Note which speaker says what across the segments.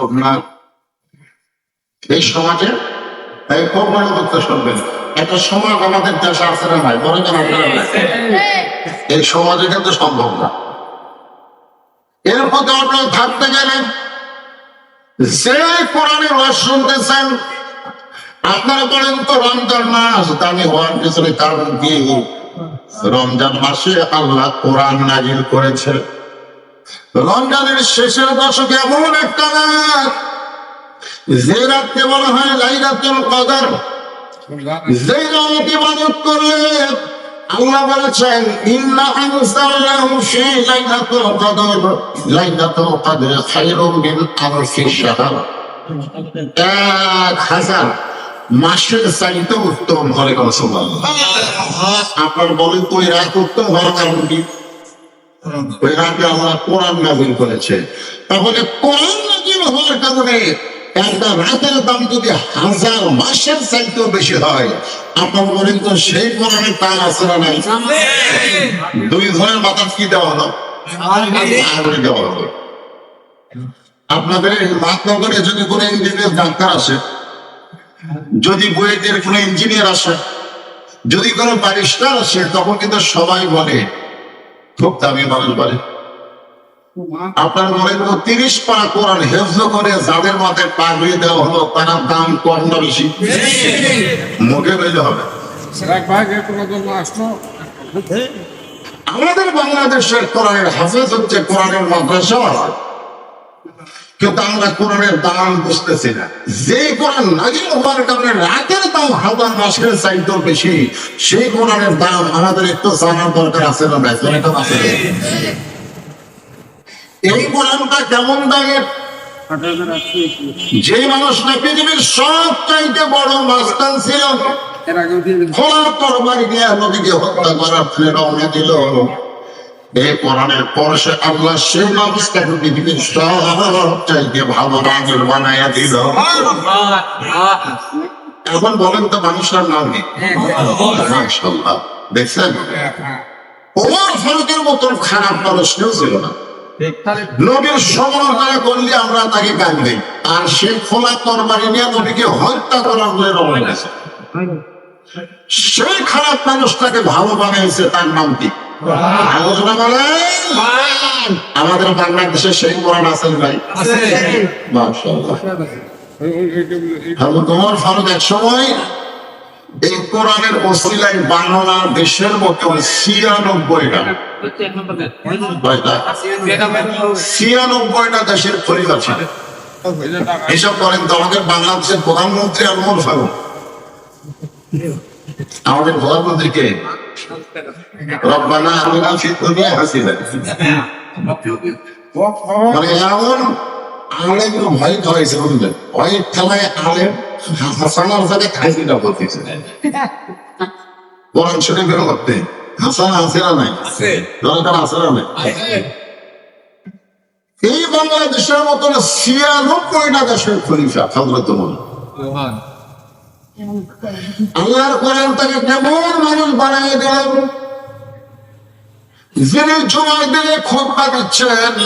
Speaker 1: সম্ভব এই সমাজে একটা আমাদের দেশে না আপনারা এই সমাজে কিন্তু সম্ভব না। আপনারা থাকতে গেলেন, যে কোরআনের ওয়াজ শুনতেছেন, আপনারা বলেন তো রমজান মাস দামি হওয়ার পিছনে কারণ কি? রমজান মাসে আল্লাহ কোরআন নাজিল করেছে। রমজানের শেষের দশকে এমন একটা রাত যে রাতকে বলা হয় লাইলাতুল কদর যে রাত ইবাদত করলে আল্লাহ বলেছেন ইন্না আনসালনাহু ফি লাইলাতুল কদর লাইলাতুল কদর খায়রুম মিন আলফি শাহর। এক হাজার মাসের চাইতে উত্তম ঘরে কোনো আপনার বলেন তো এই রাত উত্তম হওয়ার কারণ কি? আমরা কোরআন নাজিল করেছে। তাহলে কোরআন নাজিল হওয়ার কারণে একটা রাতের দাম যদি হাজার মাসের চাইতেও বেশি হয়, আপনার তো সেই তার নাই? দুই ধরনের মাথা কি দেওয়া হলো? আপনাদের মাতনগরে যদি কোনো ইঞ্জিনিয়ার ডাক্তার আসে, যদি বুয়েটের কোনো ইঞ্জিনিয়ার আসে, যদি কোনো ব্যারিস্টার আসে, তখন কিন্তু সবাই বলে খুব দামি মানুষ বলে আপনার মনে তো তিরিশ পা কোরআন হেফজ করে যাদের মাথায় পাগড়ি দেওয়া হলো, তারা দাম কম বেশি। মুখে বেঁধে হবে। আমাদের বাংলাদেশের কোরআনের হাফেজ হচ্ছে কোরআনের মাদ্রাসা। কিন্তু আমরা কোরআনের দাম বুঝতেছি না। যে কোরআন নাজিল হওয়ার কারণে রাতের দাম হাজার মাসের চাইতেও বেশি সেই কোরআনের দাম আমাদের একটু জানার দরকার আছে না ভাই? আছে এই কোরআনটা কেমন দামের? যে মানুষটা পৃথিবীর সব চাইতে বড় মাস্তান ছিল
Speaker 2: এর আগেও দিয়ে দিন
Speaker 1: খোলা তরবারি দিয়ে নদীকে হত্যা করার ফলে রওনা দিল। এই কোরআনের পর সে আল্লাহ মানুষটাকে পৃথিবীর ভালো বানাইয়া দিল। এখন বলেন তো নাম নেই মাশাআল্লাহ, দেখছেন? ওমর ফারুকের মতন খারাপ মানুষ কেউ ছিল না। নবীর সমালোচনা করলে আমরা তাকে দিই। আর সে খোলা তরবারি নিয়ে নবীকে হত্যা করার জন্য রওনা সেই খারাপ মানুষটাকে ভালো বানিয়েছে তার নাম কি? আলোচনা আমাদের বাংলাদেশে সেই কোরআন আছেন ভাই। মাশাআল্লাহ। হযরত ওমর ফারুক এক সময় এই কোরআনের বাংলা দেশের মতো ছিয়ানব্বইটা? ছিয়ানব্বইটা দেশের খলিফা ছিলেন এসব করেন তো আমাদের বাংলাদেশের প্রধানমন্ত্রী ওমর ফারুক। আমাদের প্রধানমন্ত্রীকে রব্বানা আমিনা ফি দুনিয়া হাসিনা মানে এমন আলেম ভয় হয়েছে বুঝলেন? ওই খেলায় আলেম হাসানার সাথে বলতেছে কোরআন শরীফের মধ্যে হাসান আছে না নাই? দরকার আছে না নাই? এই বাংলাদেশের মতন ছিয়ানব্বইটা দেশের খলিফা হজরত আল্লাহর কোরআন তাকে কেমন মানুষ বানিয়ে যিনি দিনে খোপা দিচ্ছেন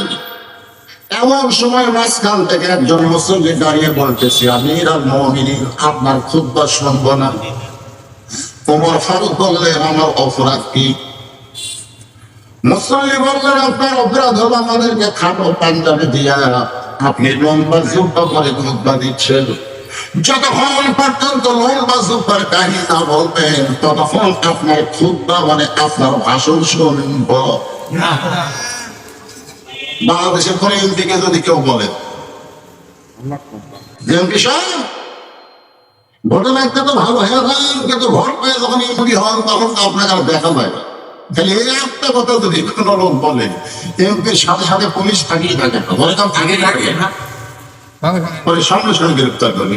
Speaker 1: এমন সময় মাঝখান থেকে একজন মুসল্লি দাঁড়িয়ে বলতেছে আমি আপনার শুনব না। ফারুক বললেন, আমার অপরাধ কি? মুসল্লি বললেন, আপনার অপরাধ হলো আমাদেরকে খাটো পাঞ্জাবি দিয়া আপনি লম্বা জুব্বা করে খুদ্া দিচ্ছেন। যতক্ষণ পর্যন্ত লম্বা জুব্বার কাহিনী না বলবেন, ততক্ষণ আপনার খুদ্া মানে আপনার ভাষণ শুনব। বাংলাদেশের কোন এমপিকে যদি কেউ বলে ভোটে লাগতে তো ভালো হয়ে কিন্তু পেয়ে যখন হন, তখন আপনাকে আর দেখা পায় না। এই একটা কথা যদি কোনো লোক বলে, এমপির সাথে সাথে পুলিশ থাকিয়ে থাকে থাকে থাকে পরে সঙ্গে সঙ্গে গ্রেপ্তার করবে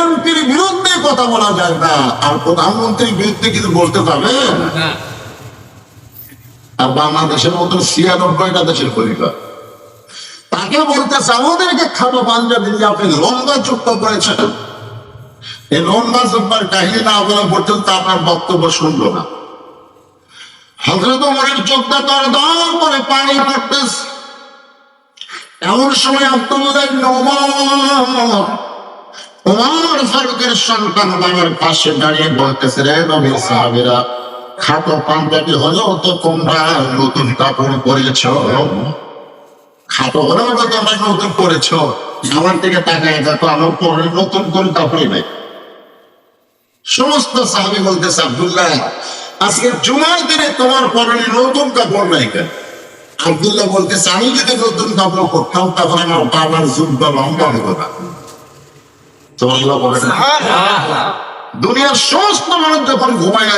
Speaker 1: এমপির বিরুদ্ধে কথা বলা যায় না। আর প্রধানমন্ত্রীর বিরুদ্ধে কিছু বলতে পারবে? আর বাংলাদেশের মতো ছিয়ানব্বইটা দেশের পরিবার। তাকে বলতেছে আমাদেরকে খাটো পাঞ্জাবি দিয়ে আপনি লম্বা যুক্ত করেছেন। এই লম্বা জব্বার কাহিনী না বলা পর্যন্ত আপনার বক্তব্য শুনলো না। হজরত ওমরের চোখটা তার দাম করে পানি পড়তেছে। এমন সময় আব্দুল্লাহ নমর ওমর ফারুকের সন্তান বাবার পাশে দাঁড়িয়ে বলতেছে, রে নবীর সাহাবীরা, খাটো পাঞ্জাবি হলেও তো তোমরা নতুন কাপড় পরেছ। খাটো হলেও তো তোমরা নতুন পরেছ। আমার দিকে তাকায় দেখো, আমার পরে নতুন কোন কাপড়ই নেই। সমস্ত সাহাবি বলতেছে, আব্দুল্লাহ, আজকে জুমার দিনে তোমার পরনে নতুন কাপড় নাই কেন? আব্দুল্লাহ বলতেছে আমি যদি নতুন কাপড় পরতাম তখন আমার বাবার যুদ্ধ লম্বা হতো না। দুনিয়ার সমস্ত মানুষ যখন ঘুমায়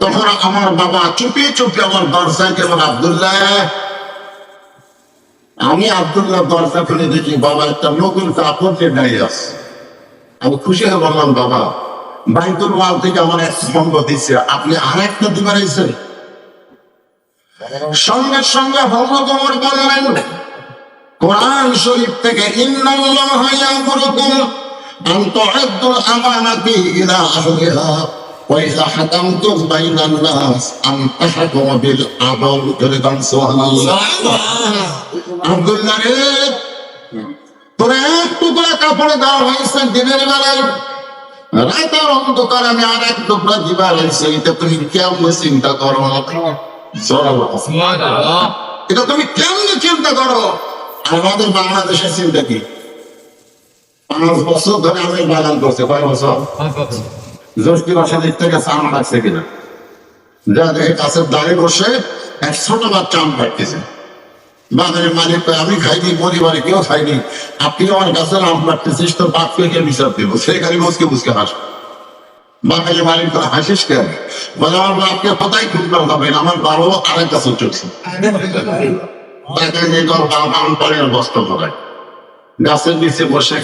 Speaker 1: তখন আমার বাবা চুপি চুপি আমার দরজায় কেমন আব্দুল্লাহ আমি আব্দুল্লাহ দরজা খুলে দেখি বাবা একটা নতুন কাপড় দিয়ে দাঁড়িয়ে আছে। আমি খুশি হয়ে বললাম বাবা বাইতুল মাল থেকে আমার এক স্তম্ভ দিচ্ছে আপনি আর একটা দিবার সঙ্গে সঙ্গে হজরত ওমর বললেন কোরআন শরীফ থেকে ইন্নাল্লাহ ইয়ামুরুকুম আন তুআদ্দুল আমানাতি ইলা আহলিহা ওয়া ইযা হাকামতুম বাইনান নাস আন তাহকুমু বিল আদল করে গান সুবহানাল্লাহ। আব্দুল্লাহ রে তোরা এক টুকরা কাপড়ে দেওয়া হয়েছে দিনের বেলায়। রাতের অন্ধকার আমি আর এক টুকরা দিবা হয়েছে এটা তুমি কেমন চিন্তা করো কথা। এটা তুমি কেমনে চিন্তা করো? আমাদের বাংলাদেশের চিন্তা কি? পাঁচ বছর ধরে আমি বাগান করছে। কয় বছর? জ্যোষ্ঠী ভাষা দিক থেকে চাম পাচ্ছে কিনা? যা দেখে কাছের দাঁড়িয়ে বসে এক ছোট বাচ্চা আম পাইতেছে বাগানের মালিক আমি খাইনি পরিবারে কেউ খাইনি। আপনি আমার কাছে আম পাঠতেছিস তো বাপকে কে বিচার দিব? সেখানে বসকে বুঝকে হাস। বাগানের বাড়ির করে হাসিস কেন? বলে, আমার বাপকে কোথায় খুঁজবে হবে আমার বারো আরেক কাছে চলছে তাকে পরে বস্ত করায় গাছের নিচে বসে